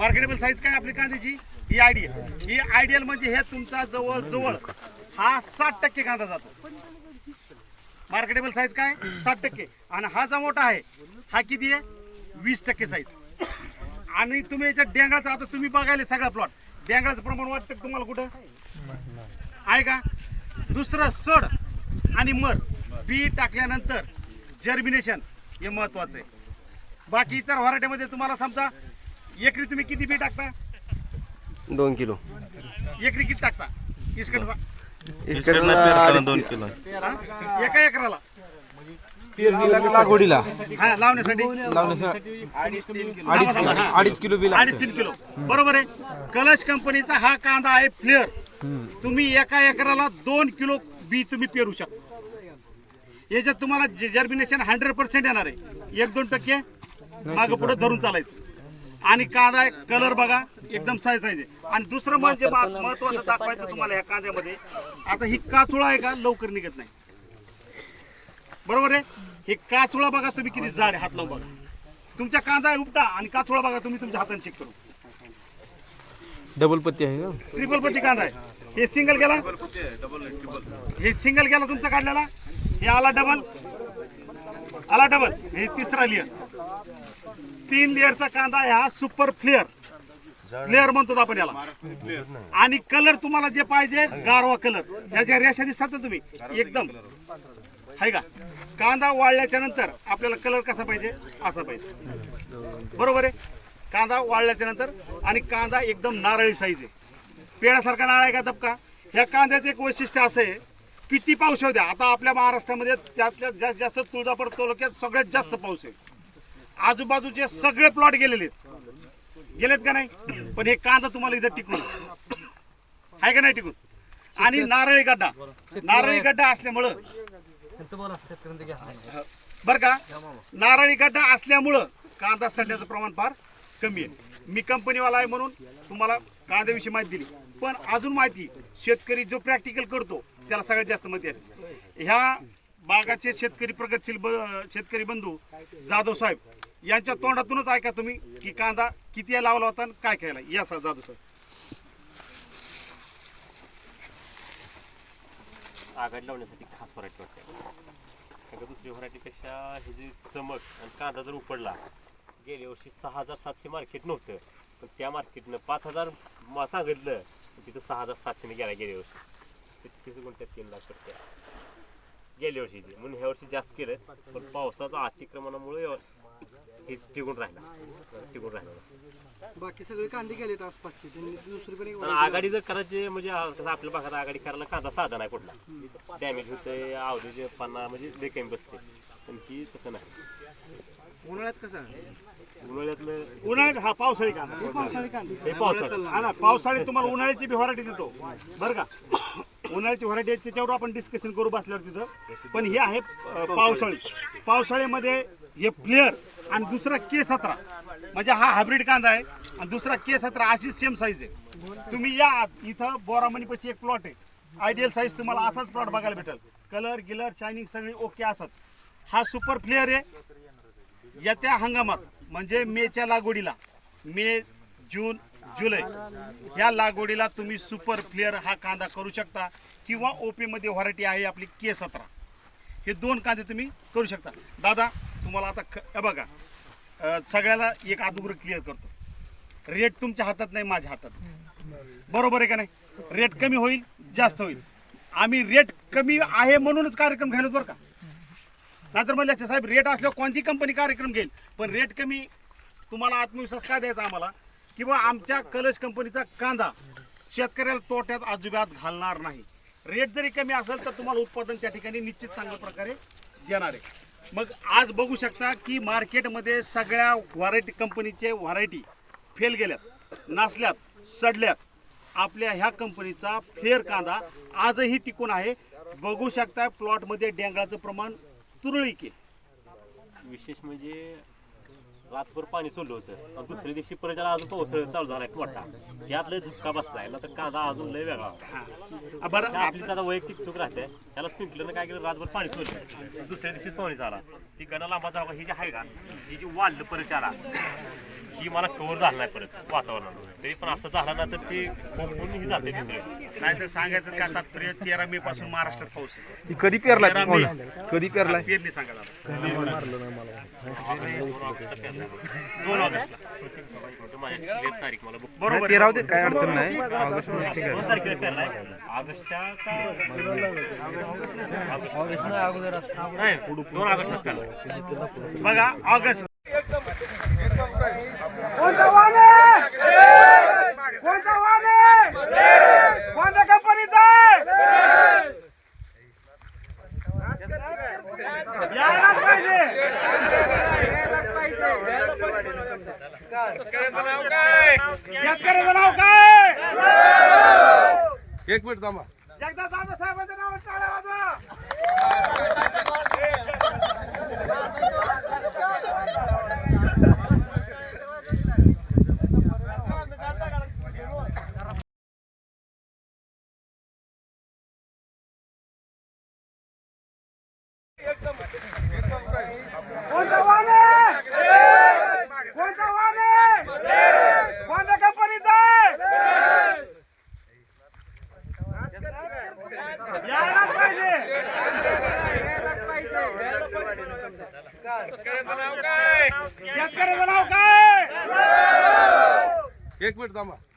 Marketable size काय आपली कांद्याची? ही आयडियल ही आयडियल म्हणजे हे तुमचा जवळ जवळ हा साठ टक्के कांदा जातो. मार्केटेबल साईज काय? साठ टक्के. आणि हा जो मोठा आहे हा किती आहे? वीस टक्के साईज आणि तुम्ही याच्यात डेंगळाचा आता तुम्ही बघायला सगळा प्लॉट डेंगळाचं प्रमाण वाटतं तुम्हाला कुठं? आहे का? दुसरं सड आणि मर. बी टाकल्यानंतर जर्मिनेशन हे महत्वाचं आहे. बाकी इतर व्हरायटीमध्ये तुम्हाला समजा एकरी तुम्ही किती बी टाकता? दोन किलो. एकरी किती टाकता? इसकडचा इस्कडनं अडीच दोन किलो. किलो? एका एकराला? पेरणीला लागवडीला? हा लावण्यासाठी? लावण्यासाठी अडीच तीन किलो अडीच अडीच किलो बिल अडीच तीन किलो. बरोबर आहे. कलश कंपनीचा हा कांदा आहे फ्लेअर. तुम्ही एका एकराला दोन किलो बी तुम्ही पेरू शकता. याच्यात तुम्हाला जर्मिनेशन हंड्रेड पर्सेंट येणार आहे. एक दोन टक्के मागं पुढे धरून चालायचं. आणि कांदा कलर बघा एकदम साईज आहे. आणि दुसरं म्हणजे मा- महत्वाचं दाखवायचं तुम्हाला ह्या कांद्यामध्ये. आता ही काचुळा आहे का? लवकर निघत नाही. बरोबर आहे? हे काचुळा बघा तुम्ही किती जाड आहे हात लावून बघा. तुमच्या कांदा आहे उपटा आणि काचुळा बघा तुम्ही तुमच्या हाताने चेक करू डबल पत्ती आहे का? ट्रिपल पत्ती कांदा आहे. हे सिंगल गेला? हे सिंगल गेला तुमचा काढलेला? हे आला डबल आला डबल हे तिसरा लेअर तीन लेअरचा कांदा आहे हा सुपर फ्लेअर फ्लेअर म्हणतो आपण याला. आणि कलर तुम्हाला जे पाहिजे गारवा कलर ह्याच्या रेषा दिसतात ना तुम्ही? एकदम. आहे का? कांदा वाळल्याच्या नंतर आपल्याला कलर कसा पाहिजे? असा पाहिजे. बरोबर आहे? कांदा वाळल्याच्या नंतर आणि कांदा एकदम नारळी साईज आहे. पेड्यासारखा नारळ आहे का दबका? ह्या कांद्याचं एक वैशिष्ट्य असं आहे किती पाऊस होऊ द्या. आता आपल्या महाराष्ट्रामध्ये त्यातल्या जास्त जास्त तुळजापूर तालुक्यात सगळ्यात जास्त पाऊस आहे. आजूबाजूचे सगळे प्लॉट गेलेले गेलेत का नाही? पण हे कांदा तुम्हाला इथं टिकून आहे. का नाही टिकून? आणि नारळी गड्डा. नारळी गड्डा असल्यामुळं बर का? नारळी गड्डा असल्यामुळं कांदा सडण्याचं प्रमाण फार कमी आहे. मी कंपनीवाला आहे म्हणून तुम्हाला कांद्याविषयी माहिती दिली. पण अजून माहिती शेतकरी जो प्रॅक्टिकल करतो त्याला सगळ्यात जास्त माहिती आहे. ह्या बागाचे शेतकरी प्रगतशील ब- शेतकरी बंधू जाधव साहेब यांच्या तोंडातूनच ऐका तुम्ही की कांदा किती लावला होता आणि काय खायला या सर जादू सर. आघाडी लावण्यासाठी खास व्हरायटी वाटते. कारण दुसरी व्हरायटीपेक्षा ही जी चमक आणि कांदा जर उपडला गेल्या वर्षी सहा हजार सातशे मार्केट नव्हतं. पण त्या मार्केटनं पाच हजार मा- सांगितलं तिथं सहा हजार सातशेने गेला गेल्या वर्षी. तिथे कोणत्या तीन लाख टक्के गेल्या वर्षीचे म्हणून ह्या वर्षी जास्त केलं पण पावसाच्या अतिक्रमणामुळे हे टिकून राहिला. टिकून राहिला. बाकी सगळे कांदे गेलेत आसपासचे. त्यांनी दुसरीकडे पण आघाडी जर करायची म्हणजे आ- कसं आपल्या भागात आघाडी करायला कांदा साधा नाही कुठला. डॅमेज होतंय आवडीचे पन्ना म्हणजे कमी बसते पण ही तसं नाही. उन्हाळ्यात कसं? उन्हाळ्यातलं उन्हाळ्यात हा पावसाळी कांदा. हे पावसाळी कांदे. हे पावसाळ्यात हा ना पावसाळी तुम्हाला उन्हाळ्याची बी व्हरायटी देतो. बरं का? उन्हाळ्याची व्हरायटी आहे त्याच्यावर आपण डिस्कशन करू बसल्यावर तिथं. पण हे आहे अं, पावसाळी. पावसाळ्यामध्ये हे प्लेअर आणि दुसरा के सतरा. म्हणजे हा हायब्रिड कांदा आहे आणि दुसरा के सतरा अशीच सेम साईज आहे. तुम्ही या इथं बोरामणीपाशी एक प्लॉट आहे. आयडियल साईज तुम्हाला असाच प्लॉट बघायला भेटेल. कलर गिलर शायनिंग सगळी ओके असाच. हा सुपर प्लेअर आहे. येत्या हंगामात म्हणजे मेच्या लागवडीला मे जून जुलै या लागवडीला तुम्ही सुपर प्लेअर हा कांदा करू शकता. किंवा ओपीमध्ये व्हरायटी आहे आपली के सतरा. हे दोन कांदे तुम्ही करू शकता. दादा तुम्हाला आता ख बघा सगळ्याला एक अगोदर क्लिअर करतो. रेट तुमच्या हातात नाही माझ्या हातात. बरोबर आहे का नाही? रेट कमी होईल जास्त होईल. आम्ही रेट कमी आहे म्हणूनच कार्यक्रम घ्यायला बरं का. नाहीतर म्हणले असते साहेब रेट असल्यावर कोणती कंपनी कार्यक्रम घेईल? पण रेट कमी तुम्हाला आत्मविश्वास काय द्यायचा आम्हाला? किंवा आमच्या कलश कंपनीचा कांदा शेतकऱ्याला तोट्यात अजिबात घालणार नाही. रेट जरी कमी असेल तर तुम्हाला उत्पादन त्या ठिकाणी निश्चित चांगल्या प्रकारे देणार आहे. मग आज बघू शकता की मार्केटमध्ये सगळ्या व्हरायटी कंपनीचे व्हरायटी फेल गेल्यात नासल्यात सडल्यात. आपल्या ह्या कंपनीचा फेर कांदा आजही टिकून आहे. बघू शकता प्लॉटमध्ये डेंगळाचं प्रमाण तुरळी आहे. विशेष म्हणजे रातभर पाणी सोडलं होतं. आणि दुसऱ्या दिवशी परत ज्याला अजून पाऊस चालू झालाय मोठा. त्यात लय झटका बसलाय ना तर कांदा अजून लय वेगळा होता. बरं. त्या आपली आता वैयक्तिक चूक राहते. त्याला स्प्रिंकलरनं काय केलं रातभर पाणी सोडलं. दुसऱ्या दिवशीच पाणी झाला. ती गणा लांबा जागा ही जी आहे का ही जी वाढलं परचारा की मला कव्हर झालं नाही परत वातावरणात तरी पण असं झालं ना तर ते कोणीही जाते दुसरे. नाही तर सांगायचं का तात्पर्य तेरा मे पासून महाराष्ट्रात पाऊस. कधी तेरा पाऊस? मे. कधी पेरलाय? पेरणी सांगा दादा. दोन ऑगस्टला माझ्या लेट तारीख मला book- बरोबर काय अडचण नाही. ऑगस्टमध्ये ठीक आहे. दोन तारखेला पेरलाय. ऑगस्टच्या का? नाही दोन ऑगस्टलाच पेरलाय. बघा ऑगस्ट कोणत्या कंपनीचा यायलाच पाहिजे शेतकऱ्याचं नाव काय? एक मिनिट थांबा. जगदा जाधव साहेबांचं नाव टाळ्या वाजवा. कोणता वाहन आहे? कोणता वाहन आहे? कोणत्या कंपनीचा आहे? यायलाच पाहिजे शेतकऱ्याचं नाव काय एक